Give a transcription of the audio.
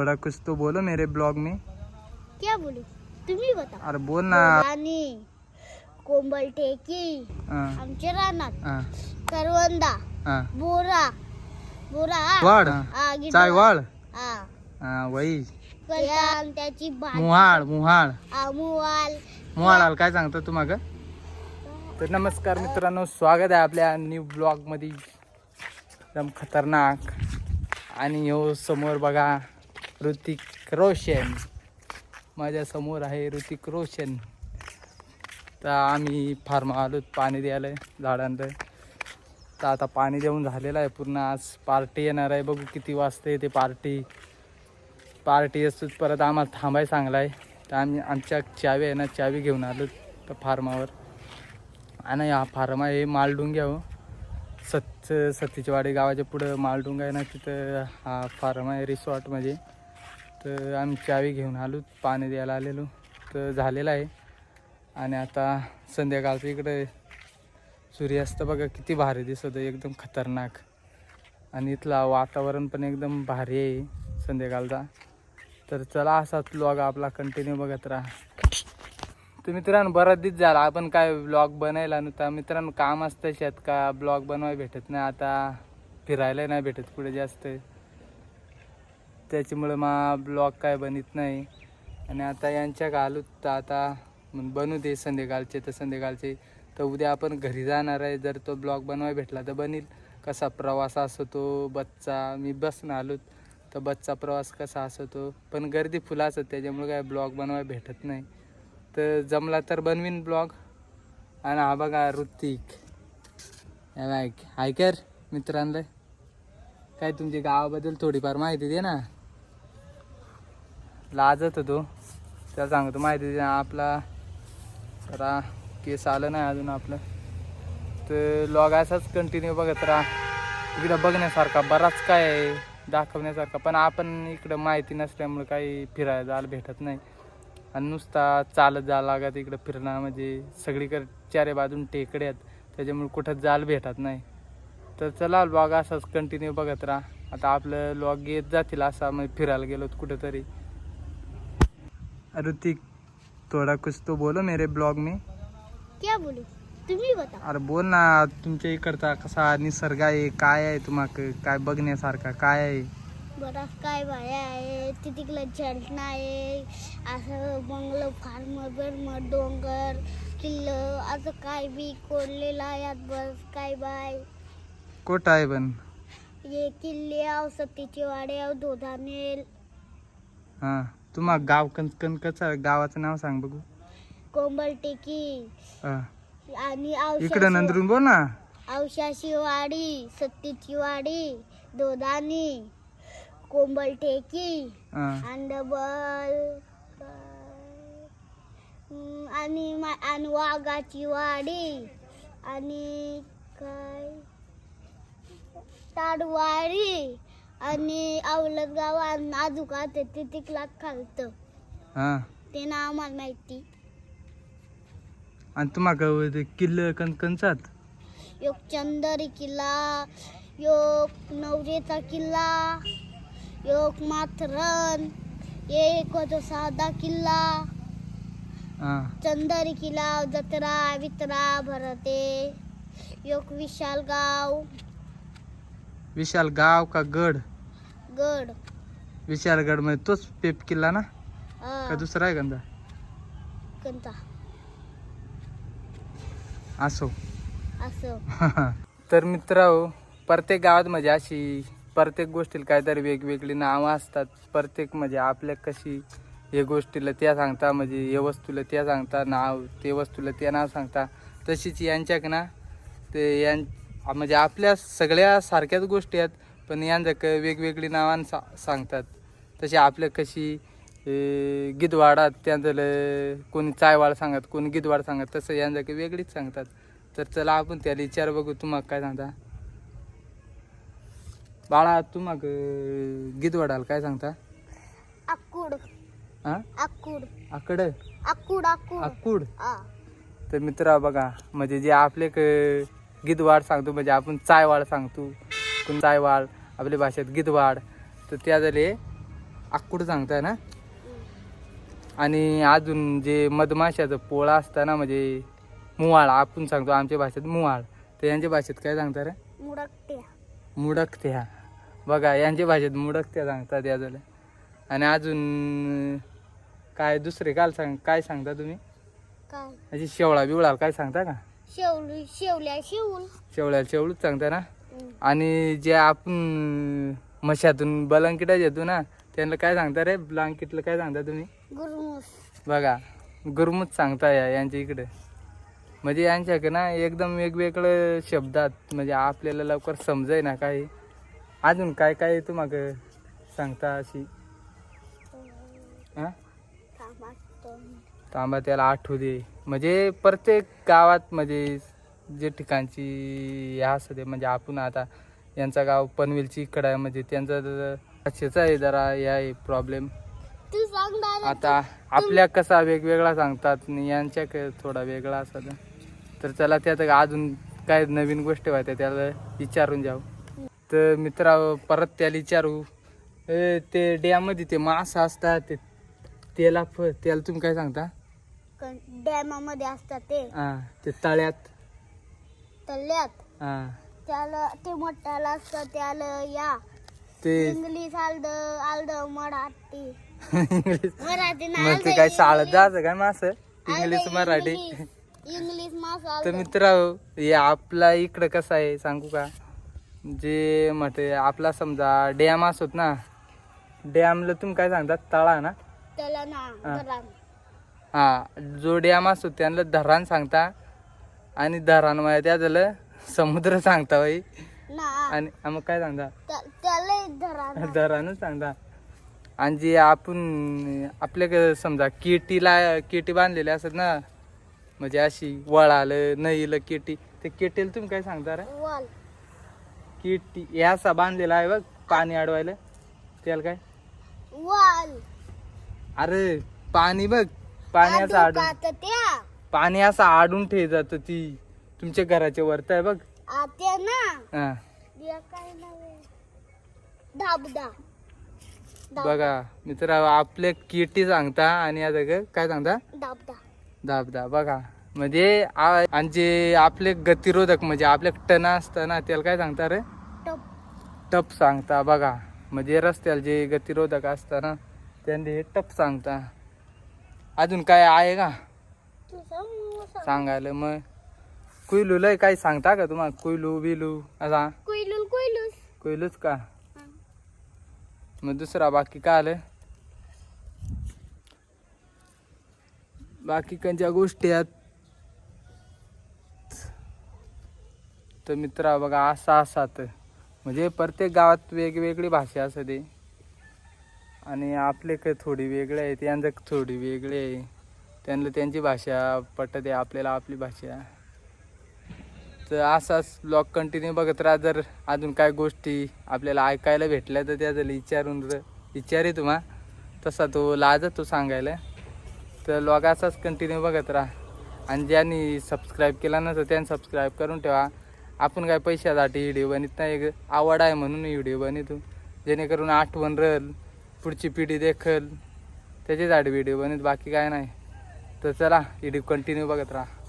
थोड़ा कुछ तो बोलो मेरे ब्लॉग में। क्या बोलू? तुम्ही बताओ। अरे बोल ना। आणि कोंबल टेकी हा, आमच्या रानात हा, करवंदा हा. बोरा बोरा हा, हा. हा, वही। आणि त्याची भाजी मुहाळ मुहाळ। आमुवाल मुहाळाला काय सांगतो तू माग तर नमस्कार मित्रांनो स्वागत आहे आपल्या न्यू ब्लॉगमध्ये एकदम खतरनाक. आणि ह्यो समोर बघा. ऋतिक रोशन. माझ्यासमोर आहे ऋतिक रोशन. तर आम्ही फार्म आलो पाणी द्यायला झाडांचं तर आता पाणी देऊन झालेलं आहे पूर्ण. आज पार्टी येणार आहे. बघू किती वाजता येते पार्टी. पार्टी असतो परत आम्हाला थांबाय सांगला आहे तर आम्ही आमच्या चावी आहे ना चावी घेऊन आलो त्या फार्मावर. आणि हा फार्म आहे मालडुंग्या हो. सत सतीचवाडी गावाच्या पुढं मालडुंगा आहे ना तिथं हा फार्म आहे रिसॉर्टमध्ये. तर आम्ही चावी घेऊन आलो पाणी द्यायला आलेलो. तर झालेलं आहे. आणि आता संध्याकाळचं इकडे सूर्यास्त बघा किती भारी दिसत एकदम खतरनाक. आणि इथला वातावरण पण एकदम भारी आहे संध्याकाळचा. तर चला असाच ब्लॉग आपला कंटिन्यू बघत राहा. तर मित्रांनो बराच दिस झाला आपण काय ब्लॉग बनायला नव्हता. मित्रांनो काम असतं शेत का ब्लॉग बनवाय भेटत नाही. आता फिरायला नाही भेटत पुढे जास्त. त्याच्यामुळं मा ब्लॉग काय बनत नाही. आणि आता यांच्या घालू तर आता बनू दे संध्याकाळचे तर संध्याकाळचे. तर उद्या आपण घरी जाणार आहे. जर तो ब्लॉग बनवाय भेटला तर बनील. कसा प्रवास असतो तो बसचा मी बसनं आलो तर बसचा प्रवास कसा असतो. पण गर्दी फुलं असत त्याच्यामुळे काय ब्लॉग बनवाय भेटत नाही. तर जमला तर बनवीन ब्लॉग. आणि हा बघा ऋतिक. ऐक बघ हाय कर मित्रांना. काय तुमच्या गावाबद्दल थोडीफार माहिती दे ना. लाजत होतो. त्याला सांगतो माहिती आपला जरा केस आलं नाही अजून आपलं. तर लॉग असाच कंटिन्यू बघत राहा. इकडं बघण्यासारखा बराच काय आहे दाखवण्यासारखा. पण आपण इकडं माहिती नसल्यामुळे काही फिरायला जायला भेटत नाही. आणि नुसता चालत जायला लागत इकडं फिरणं म्हणजे सगळीकडे चारे बाजून टेकडे आहेत. त्याच्यामुळे कुठं जायला भेटत नाही. तर चला लॉग असाच कंटिन्यू बघत राहा. आता आपलं लॉग येत जातील असा म्हणजे फिरायला गेलो कुठंतरी. ऋतिक थोडा कुछ तो बोलो मेरे ब्लॉग में. क्या बोलू? तुम्ही बताओ अरे बोल ना तुमच्या इकडचा कसा निसर्ग आहे काय आहे तुम्हाला? काय बघण्यासारखा काय आहे? बराच काय बाया आहे तिकडलं झलना आहे असं बंगलो फार्म बिर्म डोंगर किल्ल असं काय बी कोरलेलं आहे यात बस काय बाय कोट आहे पण? हे किल्ले आव सतीचे वाडे आव धोधानेल हा. तुम्हा गाव कन कन कसं गावाचं नाव सांग बघू. कोंबल टेकी. हा. आणि इकडं नंदरून बोल ना. औशाशी वाडी सत्तीची वाडी दोदानी कोंबल टेकी हा. आणि डबल आणि मा- आणि वाघाची वाडी आणि काय? ताडवाडी आणि औलत गावात आजूका ते तिकला खालत. हा. ते नाव आम्हाला माहिती. आणि तुम्हा किल्ल कन कंचात योग चंदरी किल्ला योग नवरेचा किल्ला योग माथरण एक होतो साधा किल्ला. हा. चंदरी किल्ला जत्रा वित्रा भरते योग विशाल गाव. विशाल गाव का गड? गड. विशालगडमध्ये तोच पेप किल्ला ना? का दुसरा आहे कंदा कोणता? असो. असं. तर मित्र प्रत्येक गावात म्हणजे अशी प्रत्येक गोष्टीला काहीतरी वेगवेगळी नावं असतात. प्रत्येक म्हणजे आपल्या कशी हे गोष्टीला त्या सांगता म्हणजे हे वस्तूला त्या सांगता नाव ते वस्तूला ते नाव सांगता. तशीच यांच्याक ना ते यां म्हणजे आपल्या सगळ्या सारख्याच गोष्टी आहेत पण यांच्याक वेगवेगळी नावां सा सांगतात. तशी आपल्या कशी ए, गिदवाडात त्यांचं कोणी चायवाड सांगत कोणी गिदवाड सांगत तसं यांच्याक वेगळीच सांगतात. तर चला आपण त्याला विचार बघू तुम्हाला काय सांगता? बाळा तुम्हाला गिदवाडाला काय सांगता? आकुड. आकुड. आकड? आकुड आकुड. आकुड? तर मित्र बघा म्हणजे जे आपले गिदवाड सांगतो म्हणजे आपण चायवाड सांगतो. कोण चायवाड आपल्या भाषेत गिदवाड तर त्या झाले आकुड सांगताय ना? आणि अजून जे मधमाशाचं पोळा असतं ना म्हणजे मुवाळ आपण सांगतो आमच्या भाषेत मुवाळ. तर यांच्या भाषेत काय सांगता रे? मुडकट्या मुडकत्या. बघा यांच्या भाषेत मुडकत्या सांगतात या झाल्या. आणि अजून काय दुसरे काल सांग काय सांगता तुम्ही? काय? म्हणजे शेवळा बिवळा काय सांगता का? शेवली शेवल्या शेवल शेवळ्याला शेवळूच सांगता ना. आणि जे आपण मशातून बलंकिटा येतो ना त्यांना काय सांगता रे? ब्लांकिटला काय सांगता तुम्ही? गुरमुस. बघा गुरमुच सांगता या यांच्या इकडे. म्हणजे यांच्याकडे ना एकदम वेगवेगळे शब्दात म्हणजे आपल्याला लवकर समजाय ना काही. अजून काय काय तुम्हाला सांगता अशी? हां? थांबा त्याला आठवू दे. म्हणजे प्रत्येक गावात म्हणजे जे ठिकाणची ह्या असू दे म्हणजे आपण आता यांचा गाव पनवेलची इकडं आहे म्हणजे त्यांचा जरा भाषेचा आहे जरा या आहे प्रॉब्लेम आता आपल्या कसा वेगवेगळा सांगतात आणि यांच्या थोडा वेगळा असतात तर चला त्यात अजून काय नवीन गोष्टी व्हायच्या त्याला विचारून जाऊ. तर मित्रा परत त्याला विचारू. ते डॅममध्ये ते मास असतात ते त्याला फ त्याला तुम्ही काय सांगता? डॅमामध्ये असतात ते. हा ते तळ्यात. तल्ल्यात हा. त्याला ते मोठ्याला असतं त्याला या. ते इंग्लिश आलद आलद मराठी. इंग्लिश मराठी नाही मग ते काय शाळेत जायचं काय मास? इंग्लिश मराठी? इंग्लिश. मास तर मित्र हे आपला इकडं कसं आहे सांगू का? जे म्हटले आपला समजा डॅम असत ना डॅमला तुम्ही काय सांगतात तळा ना? त्याला ना हा. गरम. हा जो डॅम असतो त्यांना धरण सांगता आणि धरणमध्ये त्या झालं समुद्र सांगता बाई. ना. आणि हा मग काय सांगता? धरणच सांगता. आणि जे आपण आपल्याकडे समजा केटीला केटी बांधलेली असत ना म्हणजे अशी वळालं नईलं केटी ते केटीला तुम्ही काय सांगता रे? केटी यासा बांधलेला आहे बघ पाणी अडवायला. त्याला काय? अरे पाणी बघ पाणी असं आडून त्या पाणी असं आडून ठे जात ती. तुमच्या घराच्या वरत आहे बघ. आता ना. हा. या काय नव्हे धाबदा. धाब- बघा मित्र आपले केटी सांगता आणि आता ग- काय सांगता? धाबदा. बघा. म्हणजे आ- आणि जे आपले गतिरोधक म्हणजे आपले टना असतं ना त्याला काय सांगता रे? टप. टप सांगता बघा. म्हणजे रस्त्याला जे गतिरोधक असतं ना त्यांनी हे टप सांगता. अजून काय आहे का. सांगायला मग. कुयलू लय काही सांगता का तुम्हाला? कुयलू बिलू असा? कुयलूच का. मग दुसरा बाकी काय आलं? बाकी कोणत्या गोष्टी आहेत. तर मित्रा बघा असा असात म्हणजे प्रत्येक गावात वेगवेगळी भाषा असते. आणि आपले काही थोडी वेगळे आहे त्यांचं थोडी वेगळी आहे. त्यांना त्यांची भाषा पटते आपल्याला आपली भाषा. तर असाच ब्लॉग कंटिन्यू बघत राहा. जर अजून काय गोष्टी आपल्याला ऐकायला भेटल्या तर त्या जर विचारून जर विचारे तुम्हा तसा तो लाजत तो सांगायला. तर ब्लॉग असाच कंटिन्यू बघत राहा. आणि ज्यांनी सबस्क्राईब केला ना तर त्यांनी सबस्क्राईब करून ठेवा. आपण काय पैशासाठी व्हिडिओ बनत नाही आवड आहे म्हणून व्हिडिओ बनवतो. जेणेकरून आठवण राहील. पुढची पिढी देखल. त्याच्यासाठी व्हिडिओ बनत बाकी काय नाही. तर चला व्हिडिओ कंटिन्यू बघत राहा.